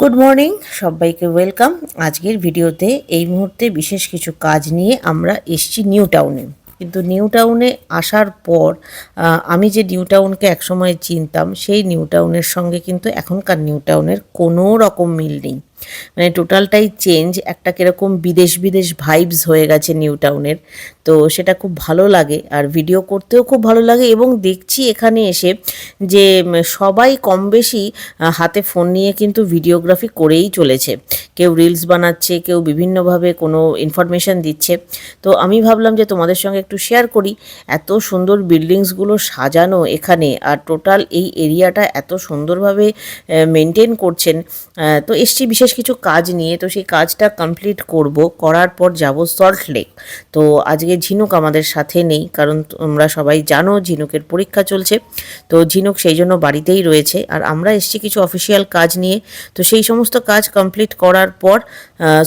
Good morning সবাইকে welcome আজকের ভিডিওতে এই মুহূর্তে বিশেষ কিছু কাজ নিয়ে আমরা এসছি নিউ টাউনে। কিন্তু নিউ টাউনে আসার পর আমি যে নিউ টাউনকে একসময় চিনতাম, সেই নিউ টাউনের সঙ্গে কিন্তু এখনকার নিউ টাউনের কোনো রকম মিল নেই। মানে টোটালটাই চেঞ্জ একটা কীরকম বিদেশ বিদেশ ভাইবস হয়ে গেছে নিউ টাউনের। তো সেটা খুব ভালো লাগে আর ভিডিও করতেও খুব ভালো লাগে এবং দেখছি এখানে এসে যে সবাই কম বেশি হাতে ফোন নিয়ে কিন্তু ভিডিওগ্রাফি করেই চলেছে। কেউ রিলস বানাচ্ছে, কেউ বিভিন্নভাবে কোনো ইনফরমেশন দিচ্ছে। তো আমি ভাবলাম যে তোমাদের সঙ্গে একটু শেয়ার করি। এত সুন্দর বিল্ডিংসগুলো সাজানো এখানে আর টোটাল এই এরিয়াটা এত সুন্দরভাবে মেনটেন করছেন। তো এসছি বিশেষ কিছু কাজ নিয়ে। তো সেই কাজটা কমপ্লিট করব। করার পর যাব সল্ট লেক তো আজকে ঝিনুক আমাদের সাথে নেই, কারণ তোমরা সবাই জানো ঝিনুকের পরীক্ষা চলছে। তো ঝিনুক সেই জন্য বাড়িতেই রয়েছে। আর আমরা এসছি কিছু অফিসিয়াল কাজ নিয়ে। তো সেই সমস্ত কাজ কমপ্লিট করার পর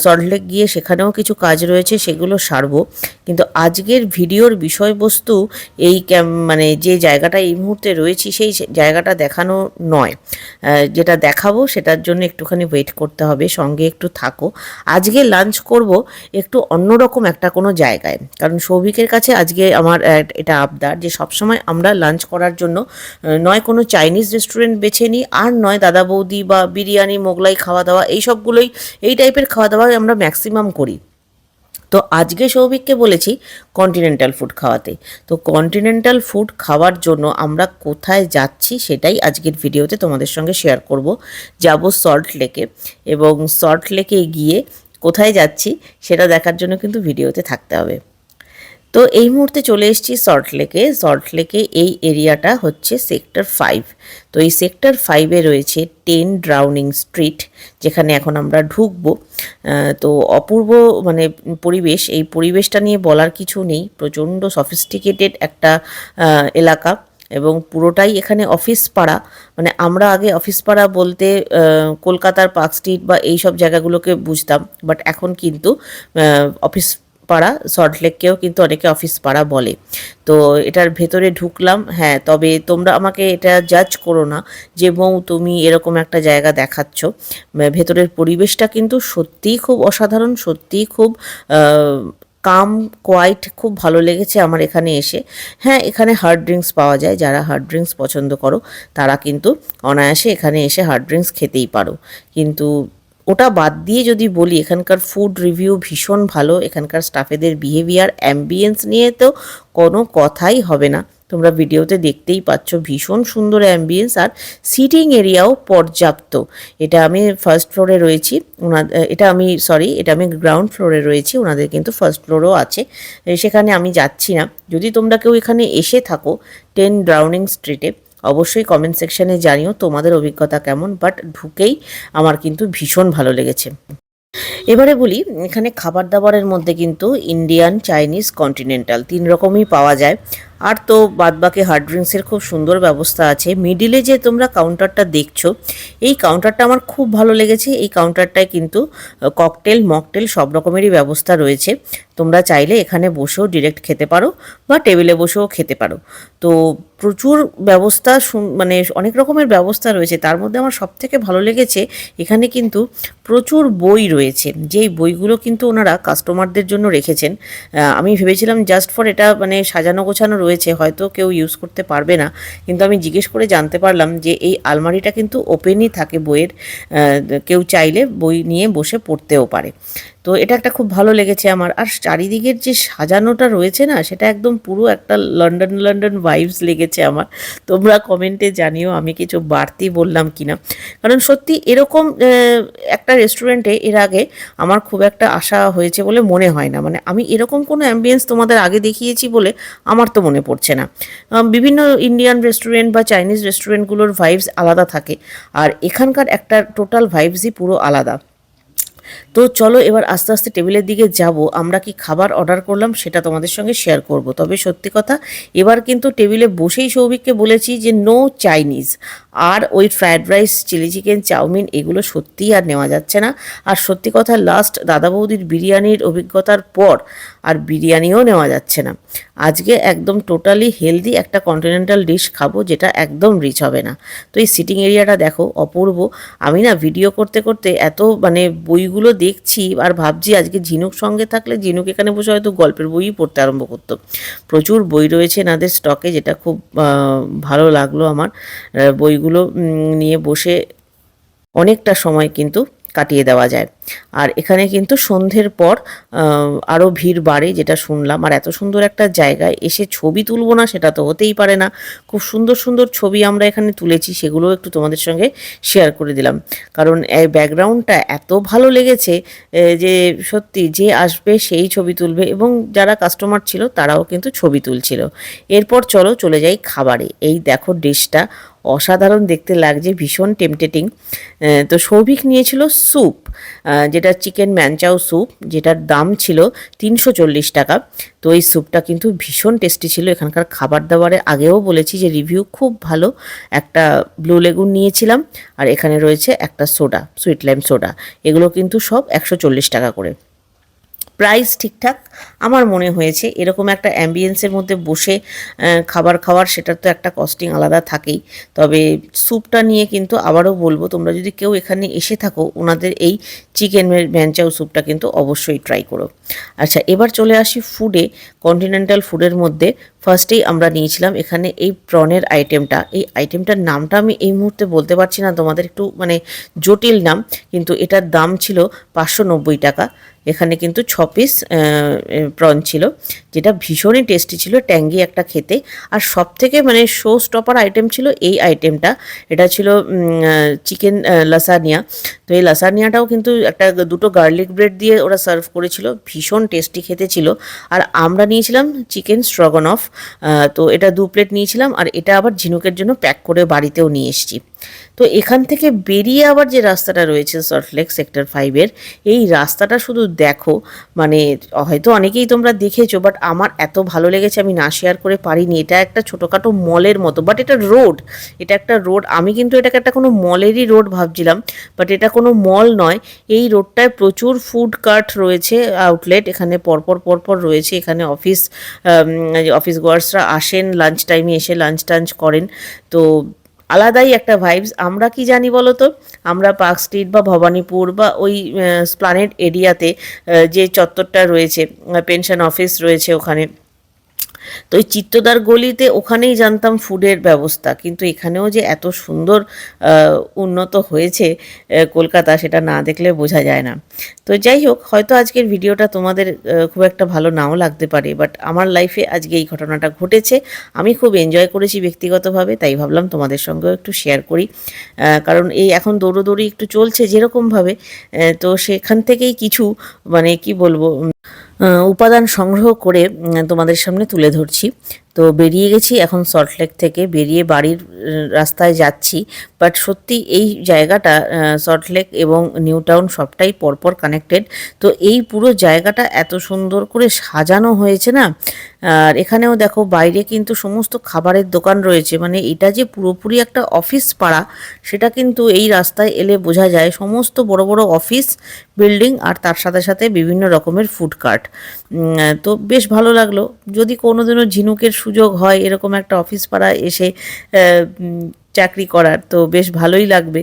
সল্টলেক গিয়ে সেখানেও কিছু কাজ রয়েছে, সেগুলো সারবো। কিন্তু আজকের ভিডিওর বিষয়বস্তু এই মানে যে জায়গাটা এই মুহূর্তে রয়েছি, সেই জায়গাটা দেখানো নয়। যেটা দেখাবো সেটার জন্য একটুখানি ওয়েট করতে হবে, সঙ্গে একটু থাকো। আজকে লাঞ্চ করব একটু অন্যরকম একটা কোনো জায়গায়। কারণ সৌভিকের কাছে আজকে আমার এটা আবদার যে সবসময় আমরা লাঞ্চ করার জন্য নয় কোনো চাইনিজ রেস্টুরেন্ট বেছে নিই, আর নয় দাদা বৌদি বা বিরিয়ানি, মোগলাই খাওয়া দাওয়া এই সবগুলোই, এই টাইপের খাওয়া দাওয়া আমরা ম্যাক্সিমাম করি। তো আজকে সৌভিককে বলেছি কন্টিনেন্টাল ফুড খাওয়াতে। তো কন্টিনেন্টাল ফুড খাওয়ার জন্য আমরা কোথায় যাচ্ছি সেটাই আজকের ভিডিওতে তোমাদের সঙ্গে শেয়ার করব। যাব সল্ট লেকে এবং সল্ট লেকে গিয়ে কোথায় যাচ্ছি সেটা দেখার জন্য কিন্তু ভিডিওতে থাকতে হবে। তো এই মুহূর্তে চলে এসেছি সল্ট লেকে সল্ট লেকে এই এরিয়াটা হচ্ছে সেক্টর ফাইভ তো এই সেক্টর ফাইভে রয়েছে টেন ড্রাউনিং স্ট্রিট যেখানে এখন আমরা ঢুকবো। তো অপূর্ব মানে পরিবেশ, এই পরিবেশটা নিয়ে বলার কিছু নেই। প্রচণ্ড সফিস্টিকেটেড একটা এলাকা এবং পুরোটাই এখানে অফিস পাড়া। মানে আমরা আগে অফিস পাড়া বলতে কলকাতার পার্ক স্ট্রিট বা এই সব জায়গাগুলোকে বুঝতাম। বাট এখন কিন্তু অফিস পাড়া সল্টলেককেও কিন্তু অনেকে অফিস পাড়া বলে। তো এটার ভেতরে ঢুকলাম হ্যাঁ তবে তোমরা আমাকে এটা জাজ করো না যে, বউ, তুমি এরকম একটা জায়গা দেখাচ্ছ। ভেতরের পরিবেশটা কিন্তু সত্যিই খুব অসাধারণ, সত্যিই খুব কাম কোয়াইট খুব ভালো লেগেছে আমার এখানে এসে। হ্যাঁ এখানে হার্ড ড্রিঙ্কস পাওয়া যায়, যারা হার্ড ড্রিঙ্কস পছন্দ করো, তারা কিন্তু অনায়াসে এখানে এসে হার্ড ড্রিঙ্কস খেতেই পারো। কিন্তু ওটা বাদ দিয়ে যদি বলি, এখানকার ফুড রিভিউ ভীষণ ভালো, এখানকার স্টাফেদের বিহেভিয়ার অ্যাম্বিয়েন্স নিয়ে তো কোনো কথাই হবে না। তোমরা ভিডিওতে দেখতেই পাচ্ছ, ভীষণ সুন্দর অ্যাম্বিয়েন্স আর সিটিং এরিয়াও পর্যাপ্ত। এটা আমি ফার্স্ট ফ্লোরে রয়েছি ওনাদের এটা আমি সরি এটা আমি গ্রাউন্ড ফ্লোরে রয়েছি, ওনাদের কিন্তু ফার্স্ট ফ্লোরও আছে। সেখানে আমি যাচ্ছি না। যদি তোমরা কেউ এখানে এসে থাকো টেন ড্রাউনিং স্ট্রিটে অবশ্যই কমেন্ট সেকশনে জানিও তোমাদের অভিজ্ঞতা কেমন বাট ঢুকেই আমার কিন্তু ভীষণ ভালো লেগেছে। এবারে বলি, এখানে খাবার দাবারের মধ্যে কিন্তু ইন্ডিয়ান চাইনিজ কন্টিনেন্টাল তিন রকমই পাওয়া যায়। আর তো বাদবাকি হার্ড ড্রিঙ্কসের খুব সুন্দর ব্যবস্থা আছে। মিডিলে যে তোমরা কাউন্টারটা দেখছ, এই কাউন্টারটা আমার খুব ভালো লেগেছে। এই কাউন্টারটায় কিন্তু ককটেল মকটেল সব রকমেরই ব্যবস্থা রয়েছে। তোমরা চাইলে এখানে বসেও ডিরেক্ট খেতে পারো বা টেবিলে বসেও খেতে পারো। তো প্রচুর ব্যবস্থা মানে অনেক রকমের ব্যবস্থা রয়েছে। তার মধ্যে আমার সব থেকে ভালো লেগেছে, এখানে কিন্তু প্রচুর বই রয়েছে। যেই বইগুলো কিন্তু ওনারা কাস্টমারদের জন্য রেখেছেন আমি ভেবেছিলাম জাস্ট ফর এটা মানে সাজানো গোছানো রয়েছে, হয়তো কেউ ইউজ করতে পারবে না, কিন্তু আমি জিজ্ঞেস করে জানতে পারলাম যে এই আলমারিটা কিন্তু ওপেনই থাকে বইয়ের কেউ চাইলে বই নিয়ে বসে পড়তেও পারে। তো এটা একটা খুব ভালো লেগেছে আমার। আর চারিদিকের যে সাজানোটা রয়েছে না, সেটা একদম পুরো একটা লন্ডন লন্ডন ভাইবস লেগেছে আমার। তোমরা কমেন্টে জানিও আমি কিছু বাড়তি বললাম কিনা। কারণ সত্যি এরকম একটা রেস্টুরেন্টে এর আগে আমার খুব একটা আশা হয়েছে বলে মনে হয় না। মানে আমি এরকম কোনো অ্যাম্বিয়েন্স তোমাদের আগে দেখিয়েছি বলে আমার তো মনে পড়ছে না। বিভিন্ন ইন্ডিয়ান রেস্টুরেন্ট বা চাইনিজ রেস্টুরেন্টগুলোর ভাইবস আলাদা থাকে। আর এখানকার একটা টোটাল ভাইবসই পুরো আলাদা। তো চলো এবার আস্তে আস্তে টেবিলের দিকে যাব। আমরা কি খাবার অর্ডার করলাম সেটা তোমাদের সঙ্গে শেয়ার করব। তবে সত্যি কথা, এবার কিন্তু টেবিলে বসেই সৌভিককে বলেছি যে নো চাইনিজ আর ওই fried rice chilli chicken chowmein এগুলো সত্যিই আর নেওয়া যাচ্ছে না। আর সত্যি কথা লাস্ট দাদা বৌদির বিরিয়ানির অভিজ্ঞতার পর আর বিরিয়ানিও নেওয়া যাচ্ছে না। আজকে একদম টোটালি হেলদি একটা কন্টিনেন্টাল ডিশ খাব যেটা একদম রিচ হবে না। তো এই সিটিং এরিয়াটা দেখো, অপূর্ব। আমি না ভিডিও করতে করতে এত মানে বইগুলো দেখছি আর ভাবছি আজকে ঝিনুক সঙ্গে থাকলে ঝিনুক এখানে বসে হয়তো গল্পের বইই পড়তে আরম্ভ করতো। প্রচুর বই রয়েছে এনাদের স্টকে যেটা খুব ভালো লাগল আমার। বইগুলো নিয়ে বসে অনেকটা সময় কিন্তু কাটিয়ে দেওয়া যায়। আর এখানে কিন্তু সন্ধ্যের পর আরও ভিড় বাড়ে যেটা শুনলাম। আর এত সুন্দর একটা জায়গায় এসে ছবি তুলবো না সেটা তো হতেই পারে না। খুব সুন্দর সুন্দর ছবি আমরা এখানে তুলেছি সেগুলোও একটু তোমাদের সঙ্গে শেয়ার করে দিলাম। কারণ এই ব্যাকগ্রাউন্ডটা এত ভালো লেগেছে যে সত্যি যে আসবে সেই ছবি তুলবে এবং যারা কাস্টমার ছিল তারাও কিন্তু ছবি তুলছিল। এরপর চলো চলে যাই খাবারে। এই দেখো ডিশটা অসাধারণ দেখতে লাগছে, ভীষণ টেমটেটিং তো সৌভিক নিয়েছিল স্যুপ যেটা চিকেন ম্যানচাও স্যুপ যেটার দাম ছিল তিনশো চল্লিশ টাকা। তো এই স্যুপটা কিন্তু ভীষণ টেস্টি ছিল, এখানকার খাবার দাবারের আগেও বলেছি যে রিভিউ খুব ভালো। একটা ব্লু লেগুন নিয়েছিলাম, আর এখানে রয়েছে একটা সোডা সুইট লাইম সোডা এগুলো কিন্তু সব একশো চল্লিশ টাকা করে। প্রাইস ঠিকঠাক আমার মনে হয়েছে এরকম একটা অ্যাম্বিয়েন্সের মধ্যে বসে খাবার খাওয়ার সেটার তো একটা কস্টিং আলাদা থাকেই। তবে স্যুপটা নিয়ে কিন্তু আবারও বলব, তোমরা যদি কেউ এখানে এসে থাকো, ওনাদের এই চিকেন ম্যানচাও স্যুপটা কিন্তু অবশ্যই ট্রাই করো। আচ্ছা এবার চলে আসি ফুডে কন্টিনেন্টাল ফুডের মধ্যে। ফার্স্টেই আমরা নিয়েছিলাম এখানে এই প্রনের আইটেমটা এই আইটেমটার নামটা আমি এই মুহূর্তে বলতে পারছি না, তোমাদের একটু মানে জটিল নাম, কিন্তু এটার দাম ছিল পাঁচশো নব্বই টাকা। এখানে কিন্তু ছ পিস প্রন ছিল, যেটা ভীষণই টেস্টি ছিল ট্যাঙ্গি একটা খেতে। আর সব থেকে মানে শো স্টপার আইটেম ছিল এই আইটেমটা এটা ছিল চিকেন লাসানিয়া তো এই লাসানিয়াটাও কিন্তু একটা দুটো গার্লিক ব্রেড দিয়ে ওরা সার্ভ করেছিল, ভীষণ টেস্টি খেতে ছিল। আর আমরা নিয়েছিলাম চিকেন স্ট্রগন অফ তো এটা দু প্লেট নিয়েছিলাম, আর এটা আবার ঝিনুকের জন্য প্যাক করে বাড়িতেও নিয়ে এসেছি। তো এখান থেকে বেরিয়ে আবার যে রাস্তাটা রয়েছে সল্টলেক সেক্টর ফাইভের এই রাস্তাটা শুধু দেখো মানে হয়তো অনেকেই তোমরা দেখেছ বাট আমার এত ভালো লেগেছে আমি না শেয়ার করে পারিনি। এটা একটা ছোটোখাটো মলের মতো বাট এটা রোড এটা একটা রোড আমি কিন্তু এটাকে একটা কোনো মলেরই রোড ভাবছিলাম বাট এটা কোনো মল নয়। এই রোডটায় প্রচুর ফুড কার্ট রয়েছে আউটলেট এখানে পরপর পরপর রয়েছে। এখানে অফিস অফিস গোয়ার্সরা আসেন লাঞ্চ টাইমে এসে লাঞ্চ টাঞ্চ করেন। তো আলাদাই একটা ভাইবস আমরা কি জানি বলো তো আমরা পার্ক স্ট্রিট বা ভবানীপুর বা ওই স্প্লানেট এরিয়াতে যে চত্বরটা রয়েছে পেনশন অফিস রয়েছে ওখানে। তো ওই চিত্তদার গলিতে ওখানেই জানতাম ফুডের ব্যবস্থা। কিন্তু এখানেও যে এত সুন্দর উন্নত হয়েছে কলকাতা সেটা না দেখলে বোঝা যায় না। তো যাই হোক, হয়তো আজকের ভিডিওটা তোমাদের খুব একটা ভালো নাও লাগতে পারে বাট আমার লাইফে আজকে এই ঘটনাটা ঘটেছে। আমি খুব এনজয় করেছি ব্যক্তিগতভাবে, তাই ভাবলাম তোমাদের সঙ্গেও একটু শেয়ার করি। কারণ এই এখন দৌড়োদৌড়ি একটু চলছে যেরকমভাবে তো সেখান থেকেই কিছু মানে কি বলব উপাদান সংগ্রহ করে তোমাদের সামনে তুলে ধরছি। তো বেরিয়ে গেছি এখন সল্টলেক থেকে। বেরিয়ে বাড়ির রাস্তায় যাচ্ছি। বাট সত্যি এই জায়গাটা সল্টলেক এবং নিউ টাউন সবটাই পরপর কানেক্টেড তো এই পুরো জায়গাটা এত সুন্দর করে সাজানো হয়েছে না? আর এখানেও দেখো বাইরে কিন্তু সমস্ত খাবারের দোকান রয়েছে। মানে এটা যে পুরোপুরি একটা অফিস পাড়া, সেটা কিন্তু এই রাস্তায় এলে বোঝা যায়। সমস্ত বড় বড় অফিস বিল্ডিং আর তার সাথে সাথে বিভিন্ন রকমের ফুড কার্ট তো বেশ ভালো লাগল। যদি কোনোদিনও ঝিনুকের সুযোগ হয় এরকম একটা অফিস পাড়া এসে চাকরি করার, তো বেশ ভালোই লাগবে।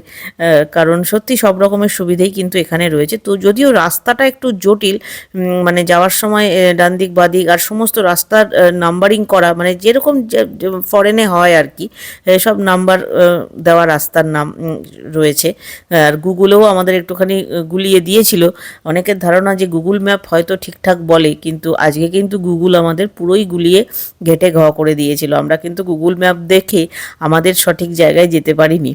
কারণ সত্যি সব রকমের সুবিধেই কিন্তু এখানে রয়েছে। তো যদিও রাস্তাটা একটু জটিল মানে যাওয়ার সময় ডান দিক বাদিক আর সমস্ত রাস্তার নাম্বারিং করা মানে যেরকম ফরেনে হয় আর কি সব নাম্বার দেওয়া রাস্তার নাম রয়েছে। আর গুগলেও আমাদের একটুখানি গুলিয়ে দিয়েছিল। অনেকের ধারণা যে গুগল ম্যাপ হয়তো ঠিকঠাক বলে, কিন্তু আজকে কিন্তু গুগল আমাদের পুরোই গুলিয়ে ঘেটে ঘ করে দিয়েছিল। আমরা কিন্তু গুগল ম্যাপ দেখে আমাদের সঠিক জায়গায় যেতে পারিনি।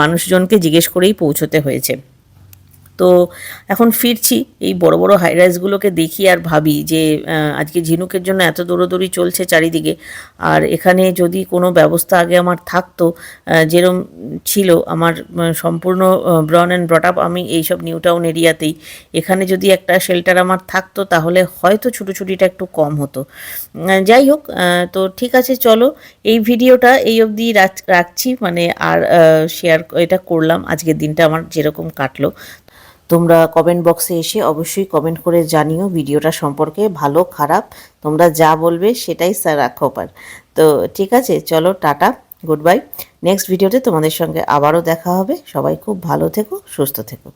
মানুষজনকে জিজ্ঞেস করেই পৌঁছতে হয়েছে। তো এখন ফিরছি, এই বড় বড় হাই রাইজগুলোকে দেখি আর ভাবি যে আজকে ঝিনুকের জন্য এত দৌড়োদৌড়ি চলছে চারিদিকে। আর এখানে যদি কোনো ব্যবস্থা আগে আমার থাকতো যেরম ছিল আমার সম্পূর্ণ ব্রন অ্যান্ড ব্রট আপ আমি এইসব নিউ টাউন এরিয়াতেই। এখানে যদি একটা শেল্টার আমার থাকতো, তাহলে হয়তো ছুটোছুটিটা একটু কম হতো। যাই হোক তো ঠিক আছে, চলো এই ভিডিওটা এই অবধি রাখ- রাখছি। মানে আর শেয়ার এটা করলাম। আজকের দিনটা আমার যেরকম কাটলো। তোমরা কমেন্ট বক্সে এসে অবশ্যই কমেন্ট করে জানিও ভিডিওটা সম্পর্কে ভালো, খারাপ, তোমরা যা বলবে সেটাই স্যার রাখো পার তো ঠিক আছে, চলো টাটা গুড বাই নেক্সট ভিডিওতে তোমাদের সঙ্গে আবারও দেখা হবে। সবাই খুব ভালো থেকো, সুস্থ থেকো।